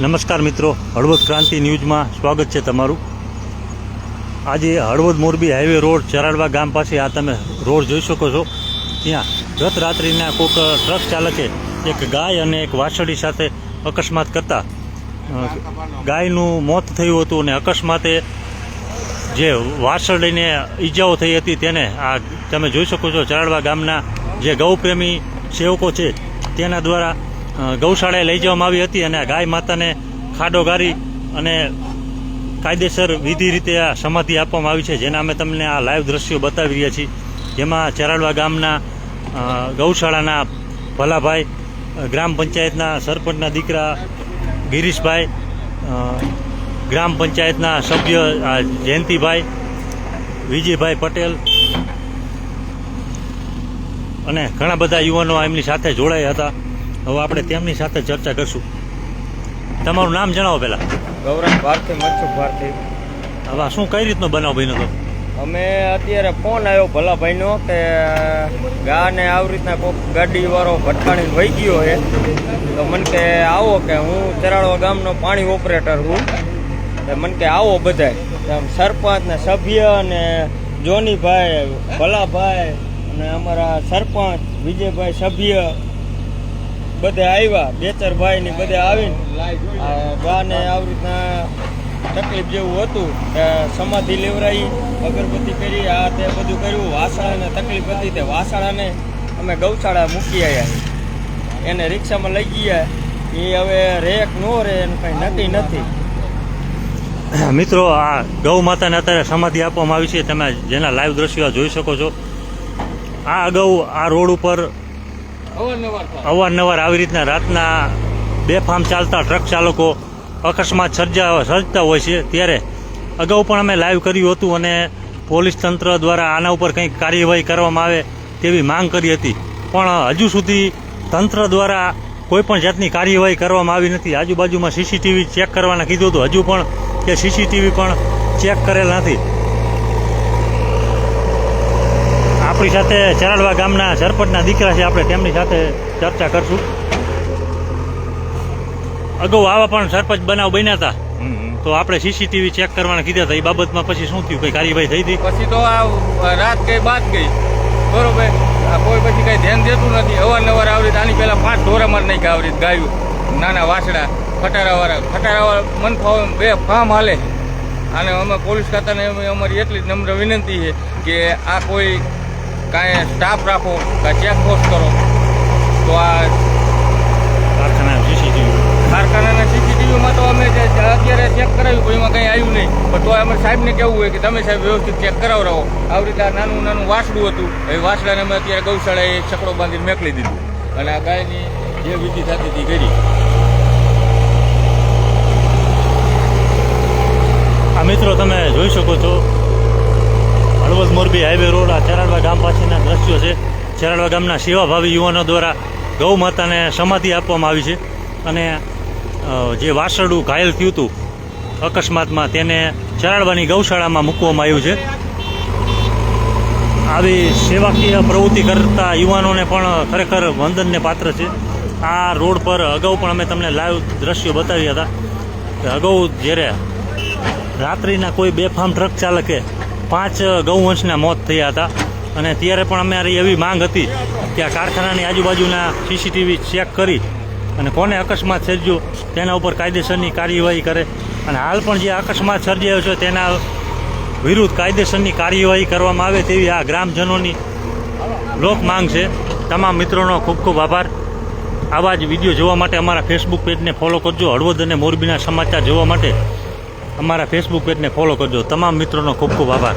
નમસ્કાર મિત્રો, હળવદ ક્રાંતિ ન્યૂઝમાં સ્વાગત છે તમારું. આજે હળવદ મોરબી હાઈવે રોડ ચરાડવા ગામ પાસે આ તમે રોડ જોઈ શકો છો. ત્યાં ગત રાત્રિના કોઈક ટ્રક ચાલકે એક ગાય અને એક વાછડી સાથે અકસ્માત કરતા ગાયનું મોત થયું હતું અને અકસ્માતે જે વાછડીને ઈજાઓ થઈ હતી તેને આ તમે જોઈ શકો છો, ચરાડવા ગામના જે ગૌપ્રેમી સેવકો છે, તેના દ્વારા ગૌશાળાએ લઈ જવામાં આવી હતી અને ગાય માતાને ખાડો ગારી અને કાયદેસર વિધિ રીતે આ સમાધિ આપવામાં આવી છે, જેના અમે તમને આ લાઈવ દ્રશ્યો બતાવી રહ્યા છીએ. જેમાં ચરાડવા ગામના ગૌશાળાના ભલાભાઈ ગ્રામ પંચાયતના સરપંચના દીકરા ગિરીશભાઈ ગ્રામ પંચાયતના સભ્ય જયંતિભાઈ, વિજયભાઈ પટેલ અને ઘણા બધા યુવાનો એમની સાથે જોડાયા હતા. હવે આપણે તેમની સાથે ચર્ચા કરશું. તમારું નામ જણાવો પહેલાં. ગૌરવ ભારતી મનસુખ ભારતી. હવે શું કઈ રીતનો બનાવ બન્યો હતો? અમે અત્યારે ફોન આવ્યો ભલાભાઈનો કે ગાને આવી રીતના કોઈક ગાડીવાળો ભટકાણીને વહી ગયો છે. તો મને કે આવો કે હું ચરાડવા ગામનો પાણી ઓપરેટર છું તો મને કે આવો બધાય. આમ સરપંચ ને સભ્ય ને જોનીભાઈ ભલાભાઈ અને અમારા સરપંચ વિજયભાઈ સભ્ય બધે આવ્યા બે ચાર ભાઈ ને બધે આવીને ગાને આવી રીતના તકલીફ જેવું હતું કે સમાધિ લેવરાઈ, અગરબત્તી કરી આ તે બધું કર્યું. વાસણાને તકલીફ હતી તે વાસણાને અમે ગૌશાળા મૂકી આવ્યા એને રિક્ષામાં લઈ ગયા. એ હવે રેક નો રે, એનું કંઈ નક્કી નથી. મિત્રો, આ ગૌ માતાને અત્યારે સમાધિ આપવામાં આવી છે. તમે જેના લાઈવ દ્રશ્યો જોઈ શકો છો. આ અગાઉ આ રોડ ઉપર અવારનવાર આવી રીતના રાતના બેફામ ચાલતા ટ્રક ચાલકો અકસ્માત સર્જા સર્જતા હોય છે. ત્યારે અગાઉ પણ અમે લાઈવ કર્યું હતું અને પોલીસ તંત્ર દ્વારા આના ઉપર કંઈક કાર્યવાહી કરવામાં આવે તેવી માંગ કરી હતી. પણ હજુ સુધી તંત્ર દ્વારા કોઈ પણ જાતની કાર્યવાહી કરવામાં આવી નથી. આજુબાજુમાં સીસીટીવી ચેક કરવાના કીધું હતું. હજુ પણ કે સીસીટીવી પણ ચેક કરેલ નથી. આપણી સાથે ચરાડવા ગામના સરપંચના દીકરા છે. આપણે તેમની સાથે ચર્ચા કરશું. અગાઉ આવા પણ સરપંચ બનાવ બન્યા હતા. તો આપણે સીસીટીવી ચેક કરવાના કીધા હતા. એ બાબતમાં પછી શું થયું? કઈ કાર્યવાહી થઈ હતી? પછી તો આ રાત ગઈ બાદ ગઈ બરોબર? આ કોઈ પછી કઈ ધ્યાન દેતું નથી. અવારનવાર આવી રીતે આની પહેલા પાંચ ઢોરામાર નહીં આવરીત આવી રીતે ગાયું. નાના વાસડા ખટારાવાળા. ખટારાવાળા મન ફાવે બે ફામ હાલે. અને અમે પોલીસ ખાતાને અમે અમારી એટલી જ નમ્ર વિનંતી છે કે આ કોઈ કાંઈ સ્ટાફ રાખો કાંઈ ચેકપોસ્ટ કરો. તો આ કારખાના સીસીટીવી કારખાનાના સીસીટીવીમાં તો અમે જે અત્યારે ચેક કરાવ્યું એમાં કંઈ આવ્યું નહીં. પણ તો અમે સાહેબને કહેવું હોય કે તમે સાહેબ વ્યવસ્થિત ચેક કરાવરાવો. આવી રીતે આ નાનું નાનું વાસડું હતું. એ વાસડાને અમે અત્યારે ગૌશાળાએ છકડો બાંધીને મેકલી દીધું. અને આ ગાયની જે વિધિ થતી હતી કરી. આ મિત્રો તમે જોઈ શકો છો હળવદ મોરબી હાઈવે રોડ આ ચરાડવા ગામ પાસેના દ્રશ્યો છે. ચરાડવા ગામના સેવાભાવી યુવાનો દ્વારા ગૌ માતાને સમાધિ આપવામાં આવી છે. અને જે વાસરડું ઘાયલ થયું હતું, અકસ્માતમાં તેને ચરાડવાની ગૌશાળામાં મૂકવામાં આવ્યું છે. આવી સેવાકીય પ્રવૃત્તિ કરતા યુવાનોને પણ ખરેખર વંદનને પાત્ર છે. આ રોડ પર અગાઉ પણ અમે તમને લાઈવ દ્રશ્યો બતાવ્યા હતા અગાઉ જ્યારે રાત્રિના કોઈ બેફામ ટ્રક ચાલકે પાંચ ગૌવંશના મોત થયા હતા. અને ત્યારે પણ અમારી એવી માંગ હતી કે આ કારખાનાની આજુબાજુના સીસીટીવી ચેક કરી અને કોને અકસ્માત સર્જ્યો તેના ઉપર કાયદેસરની કાર્યવાહી કરે. અને હાલ પણ જે અકસ્માત સર્જાયો છે તેના વિરુદ્ધ કાયદેસરની કાર્યવાહી કરવામાં આવે તેવી આ ગ્રામજનોની લોક માંગ છે. તમામ મિત્રોનો ખૂબ ખૂબ આભાર. આવા જ વીડિયો જોવા માટે અમારા ફેસબુક પેજને ફોલો કરજો. હળવદ અને મોરબીના સમાચાર જોવા માટે અમારા ફેસબુક પેજને ફોલો કરજો. તમામ મિત્રોનો ખૂબ ખૂબ આભાર.